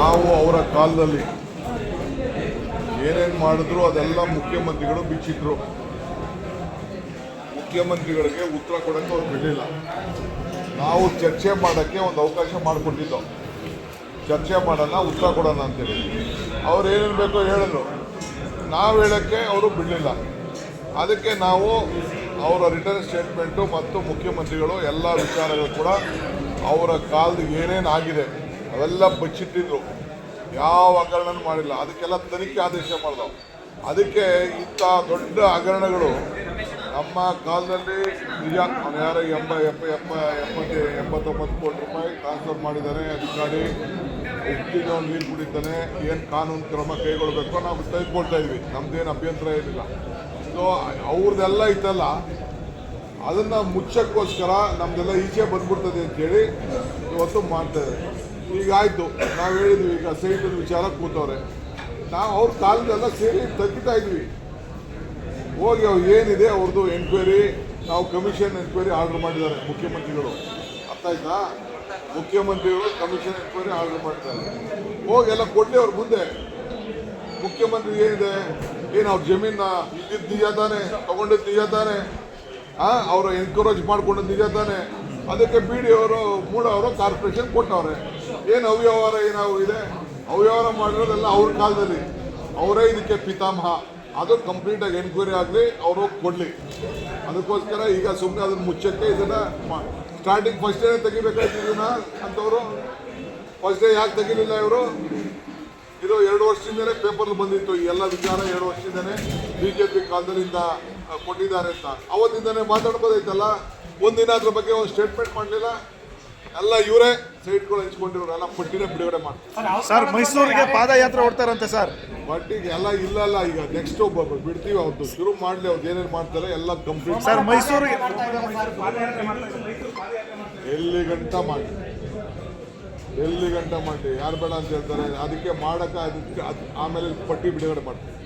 ನಾವು ಅವರ ಕಾಲದಲ್ಲಿ ಏನೇನು ಮಾಡಿದ್ರು ಅದೆಲ್ಲ ಮುಖ್ಯಮಂತ್ರಿಗಳು ಬಿಚ್ಚಿದ್ರು. ಮುಖ್ಯಮಂತ್ರಿಗಳಿಗೆ ಉತ್ತರ ಕೊಡೋಕ್ಕೆ ಅವ್ರು ಬಿಡಲಿಲ್ಲ. ನಾವು ಚರ್ಚೆ ಮಾಡೋಕ್ಕೆ ಒಂದು ಅವಕಾಶ ಮಾಡಿಕೊಟ್ಟಿದ್ದು. ಚರ್ಚೆ ಮಾಡೋಣ, ಉತ್ತರ ಕೊಡೋಣ ಅಂತೇಳಿ. ಅವ್ರು ಏನೇನು ಬೇಕೋ ಹೇಳಿದ್ರು. ನಾವು ಹೇಳೋಕ್ಕೆ ಅವರು ಬಿಡಲಿಲ್ಲ. ಅದಕ್ಕೆ ನಾವು ಅವರ ರಿಟರ್ನ್ ಸ್ಟೇಟ್ಮೆಂಟು ಮತ್ತು ಮುಖ್ಯಮಂತ್ರಿಗಳು ಎಲ್ಲ ವಿಚಾರಗಳು ಕೂಡ ಅವರ ಕಾಲದ ಏನೇನು ಆಗಿದೆ ಅವೆಲ್ಲ ಬಚ್ಚಿಟ್ಟಿದ್ರು. ಯಾವ ಹಗರಣನೂ ಮಾಡಿಲ್ಲ. ಅದಕ್ಕೆಲ್ಲ ತನಿಖೆ ಆದೇಶ ಮಾಡಿದವು. ಅದಕ್ಕೆ ಇಂಥ ದೊಡ್ಡ ಹಗರಣಗಳು ನಮ್ಮ ಕಾಲದಲ್ಲಿ ನಿಜ ಯಾರೋ ಎಂಬ ಎಪ್ಪ ಎಪ್ಪ ಎಪ್ಪತ್ತು ಎಂಬತ್ತೊಂಬತ್ತು ಕೋಟಿ ರೂಪಾಯಿ ಟ್ರಾನ್ಸ್ಫರ್ ಮಾಡಿದ್ದಾರೆ ಅಧಿಕಾರಿ. ಅವ್ನು ನೀರು ಕುಡಿತಾನೆ. ಏನು ಕಾನೂನು ಕ್ರಮ ಕೈಗೊಳ್ಬೇಕು ನಾವು ತೆಗೆದುಕೊಳ್ತಾ ಇದ್ವಿ. ನಮ್ದೇನು ಅಭ್ಯಂತರ ಏನಿಲ್ಲ. ಸೊ ಅವ್ರದ್ದೆಲ್ಲ ಇತ್ತಲ್ಲ ಅದನ್ನು ಮುಚ್ಚಕ್ಕೋಸ್ಕರ ನಮ್ದೆಲ್ಲ ಈಚೆ ಬಂದ್ಬಿಡ್ತದೆ ಅಂತೇಳಿ ಇವತ್ತು ಮಾಡ್ತಾ ಇದ್ದಾರೆ. ಈಗ ನಾವು ಹೇಳಿದ್ವಿ, ಈಗ ಸೈಟಿನ ವಿಚಾರ ಕೂತವ್ರೆ ನಾವು ಅವ್ರ ಕಾಲದೆಲ್ಲ ಸೇರಿ ತಗ್ಗಿತಾ ಇದ್ವಿ. ಹೋಗಿ ಅವ್ರು ಏನಿದೆ ಅವ್ರದ್ದು ಎನ್ಕ್ವೈರಿ ನಾವು ಕಮಿಷನ್ ಎನ್ಕ್ವೈರಿ ಆರ್ಡರ್ ಮಾಡಿದ್ದಾರೆ ಮುಖ್ಯಮಂತ್ರಿಗಳು. ಅರ್ಥ ಆಯ್ತಾ? ಮುಖ್ಯಮಂತ್ರಿಗಳು ಕಮಿಷನ್ ಎನ್ಕ್ವೈರಿ ಆರ್ಡರ್ ಮಾಡಿದ್ದಾರೆ. ಹೋಗಿ ಎಲ್ಲ ಕೊಡಲಿ ಅವ್ರ ಮುಂದೆ. ಮುಖ್ಯಮಂತ್ರಿ ಏನಿದೆ? ಏನು ಅವ್ರ ಜಮೀನ ಇದ್ದಿದ್ದು ನಿಜ ತಾನೆ? ತಗೊಂಡಿದ್ದು ನಿಜ ತಾನೆ? ಹಾಂ ಅವರು ಎನ್ಕರೇಜ್ ಮಾಡ್ಕೊಂಡದ್ದು ನಿಜ ತಾನೆ? ಅದಕ್ಕೆ ಬಿ ಡಿ ಅವರು ಮೂಡವರು ಕಾರ್ಪೊರೇಷನ್ ಕೊಟ್ಟವ್ರೆ. ಏನು ಅವ್ಯವಹಾರ ಏನಾವು ಇದೆ? ಅವ್ಯವಹಾರ ಮಾಡಿರೋದೆಲ್ಲ ಅವ್ರ ಕಾಲದಲ್ಲಿ. ಅವರೇ ಇದಕ್ಕೆ ಪಿತಾಮಹ. ಅದು ಕಂಪ್ಲೀಟಾಗಿ ಎನ್ಕ್ವೈರಿ ಆಗಲಿ, ಅವರು ಕೊಡಲಿ. ಅದಕ್ಕೋಸ್ಕರ ಈಗ ಸುಮ್ಮನೆ ಅದನ್ನು ಮುಚ್ಚಕ್ಕೆ ಇದನ್ನು ಸ್ಟಾರ್ಟಿಂಗ್ ಫಸ್ಟ್ ಡೇ ತೆಗಿಬೇಕಾಯ್ತು ಇದನ್ನ ಅಂತವರು? ಫಸ್ಟ್ ಡೇ ಯಾಕೆ ತೆಗಿಲಿಲ್ಲ ಇವರು? ಇದು ಎರಡು ವರ್ಷದಿಂದಲೇ ಪೇಪರ್ ಬಂದಿತ್ತು. ಈ ಎಲ್ಲ ವಿಚಾರ ಎರಡು ವರ್ಷದಿಂದನೇ ಬಿ ಜೆ ಪಿ ಕಾಲದಲ್ಲಿಂದ ಕೊಟ್ಟಿದ್ದಾರೆ ಅಂತ. ಅವತ್ತಿಂದನೇ ಮಾತಾಡ್ಬೋದಾಯ್ತಲ್ಲ? ಒಂದಿನ ಅದ್ರ ಬಗ್ಗೆ ಒಂದು ಸ್ಟೇಟ್ಮೆಂಟ್ ಮಾಡಲಿಲ್ಲ? ಎಲ್ಲ ಇವರೇ ಸೈಟ್ಗಳು ಹಂಚ್ಕೊಂಡಿರೋ ಎಲ್ಲ ಪಟ್ಟಿನೇ ಬಿಡುಗಡೆ ಮಾಡ್ತಾರೆ. ಸರ್ ಮೈಸೂರಿಗೆ ಪಾದಯಾತ್ರೆ ಹೊಡ್ತಾರಂತೆ ಸರ್. ಪಟ್ಟಿಗೆ ಎಲ್ಲ ಇಲ್ಲ ಅಲ್ಲ ಈಗ ನೆಕ್ಸ್ಟ್ ಬಿಡ್ತೀವಿ ಅವ್ರದ್ದು ಶುರು ಮಾಡಲಿ ಅವ್ರು ಏನೇನು ಮಾಡ್ತಾರೆ ಎಲ್ಲ ಕಂಪ್ಲೀಟ್ ಸರ್ ಮೈಸೂರಿಗೆ ಎಲ್ಲಿ ಗಂಟ ಮಾಡಿ ಎಲ್ಲಿ ಗಂಟ ಮಾಡಿ ಯಾರು ಬೇಡ ಅಂತ ಹೇಳ್ತಾರೆ. ಅದಕ್ಕೆ ಮಾಡಕ್ಕೆ ಅದಕ್ಕೆ ಆಮೇಲೆ ಪಟ್ಟಿ ಬಿಡುಗಡೆ ಮಾಡ್ತೀವಿ